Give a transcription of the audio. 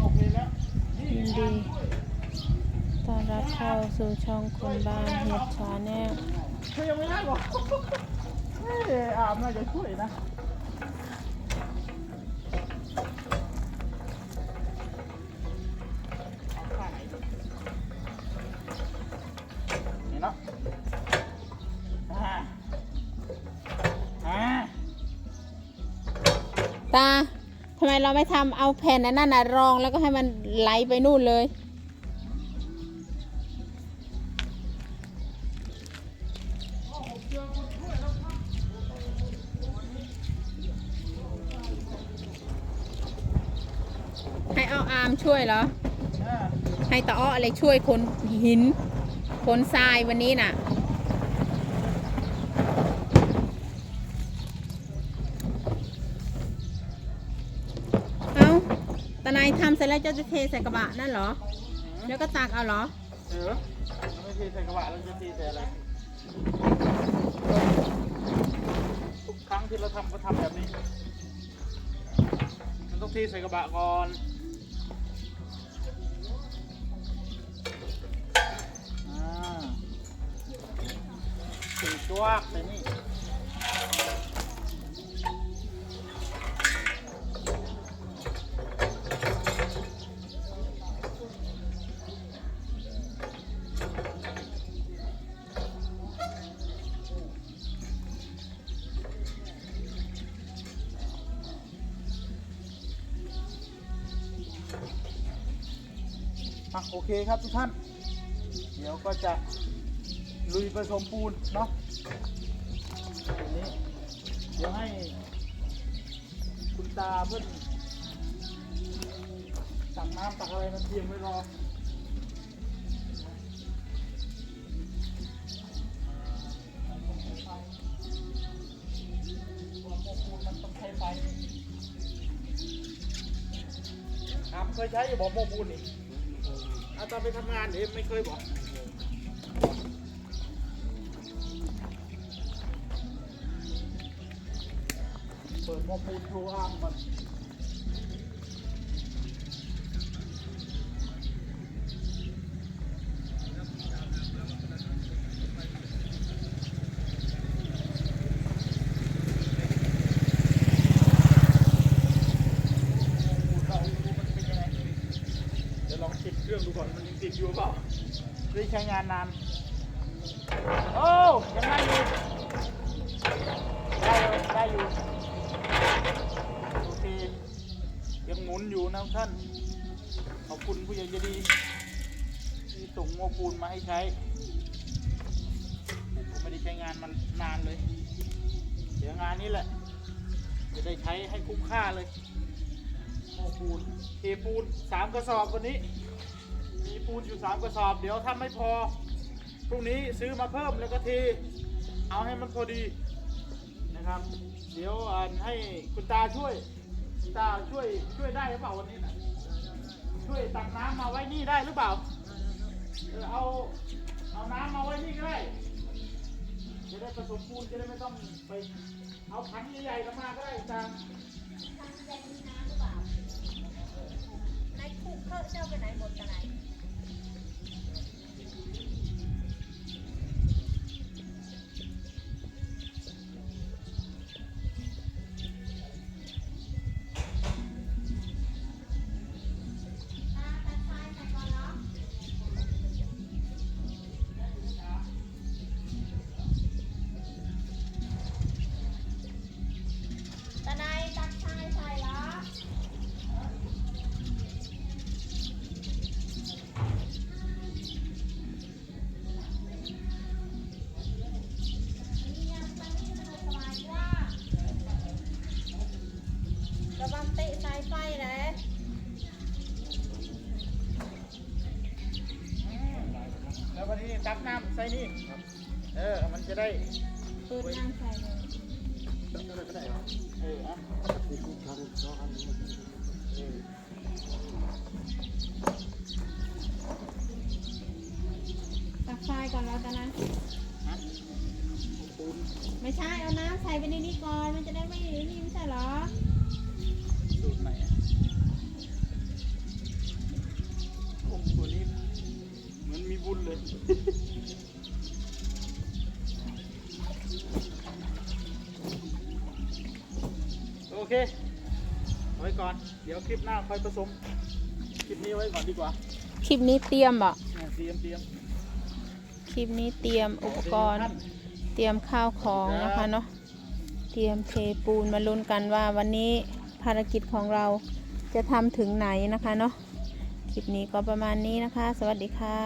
โอเคแล้วนี่ยินดีต้อนรับเข้าสู่ช่องคนบ้านเฮ็ดชาแนลเธอยังไม่ได้หรอกเอ้ยอามน่าจะช่วยนะเอาข้างไหนดีนี่เนาะอ่าอ่าตาทำไมเราไม่ทำเอาแผ่นนั้นน่ะรองแล้วก็ให้มันไหลไปนู่นเลย ให้เอาอาร์มช่วยเหรออ่าให้ตาอ้ออะไรช่วยคนหิน คนทรายวันนี้น่ะ เอาตานายทำเสร็จแล้วเจ้าจะเทใส่กระบะนั่นเหรอ แล้วก็ตักเอาเหรอ เออเราไม่เทใส่กระบะเราจะเทใส่อะไรทุกครั้งที่เราทำก็ทำแบบนี้ มันต้องเทใส่กระบะก่อนอ่าสี่ตัวใส่นี่ อะโอเคครับทุกท่าน เดี๋ยวก็จะลุยผสมปูนเนาะนี้เดี๋ยวให้คุณตาเพื่อนตักน้ำตักอะไรมาเตรียมไว้รอ เคยใช้อยู่บอกโมปูลนี่เอาตอนไปทำงานเองไม่เคยบอกเปิดโมปูนโชว์อ้างมัน ลองติดเครื่องดูก่อนมันยังติดอยู่เปล่าได้ใช้งานนาน โอ้ยังได้อยู่ได้ได้อยู่โอเคยังหมุนอยู่นะท่าน ขอบคุณผู้ใหญ่ใจดีที่ส่งโมปูนมาให้ใช้ผมไม่ได้ใช้งานมันนานเลย เดี๋ยวงานนี้แหละ จะได้ใช้ให้คุ้มค่าเลย ปูนเทปูนสามกระสอบวันนี้ มีปูนอยู่สามกระสอบ เดี๋ยวถ้าไม่พอพรุ่งนี้ซื้อมาเพิ่มแล้วก็เทเอาให้มันพอดีนะครับ เดี๋ยวอ่านให้คุณตาช่วยคุณตาช่วยช่วยได้หรือเปล่าวันนี้นะช่วยตักน้ำมาไว้นี่ได้หรือเปล่าเออเอาเอาน้ำมาไว้นี่ก็ได้จะได้ผสมปูนจะได้ไม่ต้องไปเอาถังใหญ่ๆมาก็ได้ตา ในคุกเขาเจ้าไปไหนหมดกันไห นนี้ตักน้ำใส่นี่เออ มันจะได้เปิดน้ำใส่เลยเอออะเออตักทรายก่อนแล้วกันนะฮะปูนไม่ใช่เอาน้ำใส่ไปในนี้ก่อน มันจะได้ไม่นี่ไม่ใช่เหรอ สูตรไหน บุญเลยโอเคไว้ก่อน เดี๋ยวคลิปหน้าค่อยผสม คลิปนี้ไว้ก่อนดีกว่าคลิปนี้เตรียมอะเตรียมเตรียมคลิปนี้เตรียมอุปกรณ์ เตรียมข้าวของนะคะเนาะ เตรียมเทปูนมาลุ้นกันว่าวันนี้ภารกิจของเราจะทำถึงไหนนะคะเนาะ คลิปนี้ก็ประมาณนี้นะคะ สวัสดีค่ะ